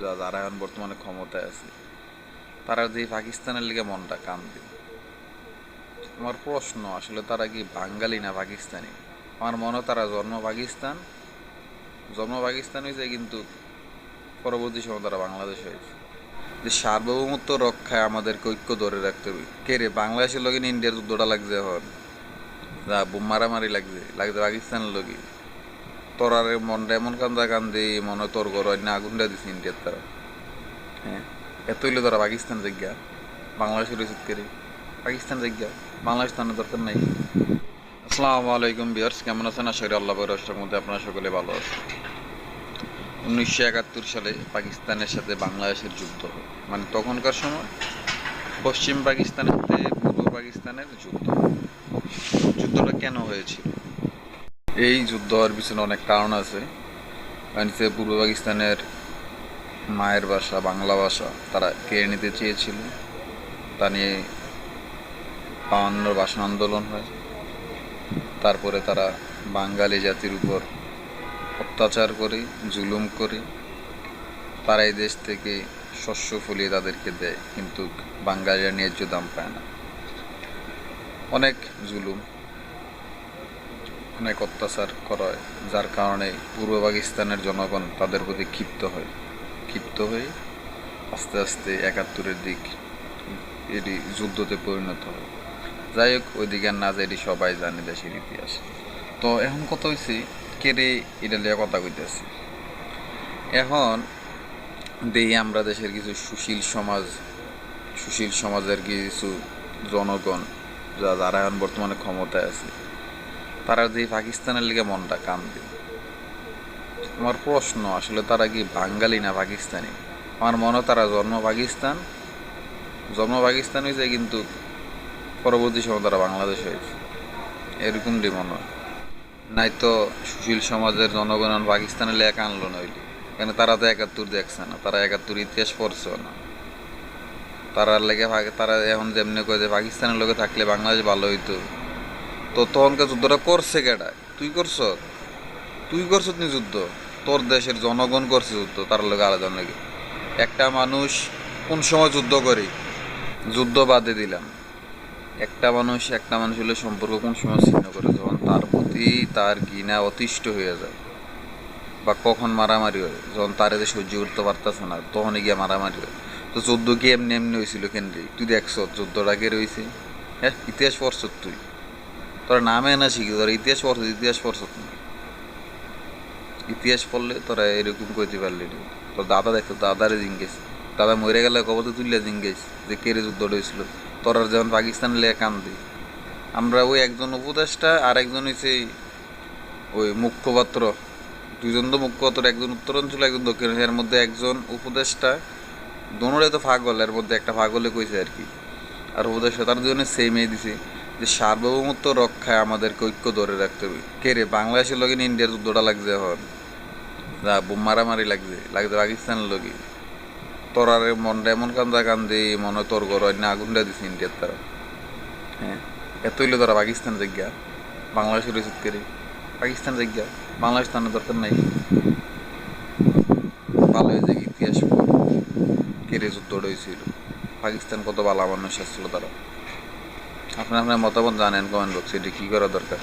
যারা এখন বর্তমানে ক্ষমতায় আছে। তারা যে পাকিস্তানের লিগে মনটা কান্দে আমার প্রশ্ন, আসলে তারা কি বাঙালি না পাকিস্তানি? আমার মনে তারা জন্ম পাকিস্তান। জন্ম পাকিস্তান হয়েছে কিন্তু পরবর্তী সময় তারা বাংলাদেশ হয়েছে। যে সার্বভৌমত্ব রক্ষায় আমাদেরকে ঐক্য ধরে রাখতে হবে। কে রে, বাংলাদেশের না ইন্ডিয়ার যুদ্ধটা লাগছে এখন? যা বোম মারামারি লাগছে লাগছে পাকিস্তানের লগে তোরারে মনটা এমন কান্দা কান্দি, মনে তোর ঘর না আগুনটা দিছে ইন্ডিয়ার তারা হ্যাঁ এত হইলে তারা পাকিস্তান জায়গা বাংলাদেশের উচিত করে পাকিস্তান জায়গা বাংলাদেশ তো দরকার নাই। আসসালামু আলাইকুম বিয়ার্স কেমন আছেন? আশা করি আল্লাহ রাষ্ট্রের মধ্যে আপনারা সকলে ভালো আছেন। উনিশশো একাত্তর সালে পাকিস্তানের সাথে বাংলাদেশের যুদ্ধ মানে তখনকার সময় পশ্চিম পাকিস্তানের সাথে পূর্ব পাকিস্তানের যুদ্ধ যুদ্ধটা কেন হয়েছিল? এই যুদ্ধ হওয়ার পিছনে অনেক কারণ আছে। সে পূর্ব পাকিস্তানের মায়ের ভাষা, বাংলা ভাষা তারা কেড়ে নিতে চেয়েছিল। তা নিয়ে বাউন্ন ভাষা আন্দোলন হয়। তারপরে তারা বাঙালি জাতির উপর অত্যাচার করে, জুলুম করে। তারা এই দেশ থেকে শস্য ফলিয়ে তাদেরকে দেয়, কিন্তু বাঙালিরা ন্যায্য দাম পায় না। অনেক জুলুম। অনেক অত্যাচার করা হয়, যার কারণে পূর্ব পাকিস্তানের জনগণ তাদের প্রতি ক্ষিপ্ত হয়। ক্ষিপ্ত হয়ে আস্তে আস্তে একাত্তরের দিক এটি যুদ্ধতে পরিণত হয়। যাই হোক, ওইদিকে আর না যাই এটি সবাই জানে দেশের ইতিহাস। তো এখন কথা হয়েছে কেড়ে এটা লিয়ে কথা কইতেছি? এখন দেখি আমরা দেশের কিছু সুশীল সমাজ, সুশীল সমাজের কিছু জনগণ, যা যারা এখন বর্তমানে ক্ষমতায় আছে তারা যে পাকিস্তানের লিগে মনটা কান্দে আমার প্রশ্ন, আসলে তারা কি বাঙালি না পাকিস্তানি? আমার মনে তারা জন্ম পাকিস্তান। জন্ম পাকিস্তান হয়েছে কিন্তু পরবর্তী সময় তারা বাংলাদেশ হয়েছে। এরকমটি মনে হয়। নাই তো সুশীল সমাজের জনগণ পাকিস্তানের লেখা আনলো নইলে কেন তারা তো একাত্তর দেখছে না, তারা একাত্তর ইতিহাস পড়ছেও না। তারা লেগে তারা এখন যেমনি কয়ে যে পাকিস্তানের লোকে থাকলে বাংলাদেশ ভালো হইতো। তো তখনকার যুদ্ধটা করছে কেডা তুই করছ? তুই করছ নি যুদ্ধ? তোর দেশের জনগণ করছে যুদ্ধ, তার লোক আলাদা নাকি একটা মানুষ কোন সময় যুদ্ধ করি? যুদ্ধ বাদে দিলাম। একটা মানুষ একটা মানুষ হলে সম্পর্ক কোন সময় ছিন্ন করে? যখন তার প্রতি তার ঘৃণা অতিষ্ঠ হয়ে যায়, বা কখন মারামারি হয়, যখন তার এদের সহ্য করতে পারতেছে না, তখনই গিয়ে মারামারি হয়। তো যুদ্ধ কি এমনি এমনি হয়েছিল কেন্দ্রে? তুই দেখছ, যুদ্ধটা কে রয়েছে হ্যাঁ ইতিহাস পড়ছ তুই? তোরা নামে না শিখি, তোরা ইতিহাস পড়ছ ইতিহাস পড়ছ ইতিহাস পড়লে তোরা এরকম কইতে পারলি তোর দাদা দেখতো, দাদারে জিঙ্গেস দাদা মরে গেলে কবতে তুললে জিঙ্গেস যে কেড়ে যুদ্ধটা হয়েছিল তোরা যেমন পাকিস্তান লে কান্দি। আমরা ওই একজন উপদেষ্টা আর একজন হচ্ছে ওই মুখ্যপাত্র দুজন তো মুখ্যপাত্র একজন উত্তরাঞ্চল, একজন দক্ষিণ এর মধ্যে একজন উপদেষ্টা। দোনোরে তো পাগল, এর মধ্যে একটা পাগলে কইছে আর কি। আর উপদেষ্টা তার দুজনে সেমই দিছে। যে সার্বভৌমত্ব রক্ষায় আমাদেরকে ঐক্য ধরে রাখতে হবে। কে রে, বাংলাদেশের লগে ইন্ডিয়ার যুদ্ধটা লাগছে এখন? যা মারামারি লাগছে লাগছে পাকিস্তানের লগে। তোরারে মনটা এমন কান্দা কান্দে মনে হয় তোর ঘর না আগুনটা দিছে ইন্ডিয়ার তারা হ্যাঁ এত হইলে তারা পাকিস্তান জায়গা। বাংলাদেশের উচিত করে। পাকিস্তান জায়গা, বাংলাদেশ তো দরকার নাই। ভালো হয়েছে ইতিহাস পড়। কেড়ে যুদ্ধটা হয়েছিল? পাকিস্তান কত ভালো মানুষ আসছিল তারা। আপনার আপনার মতামত জানেন কমেন্ট বক্সে এটি কী করা দরকার।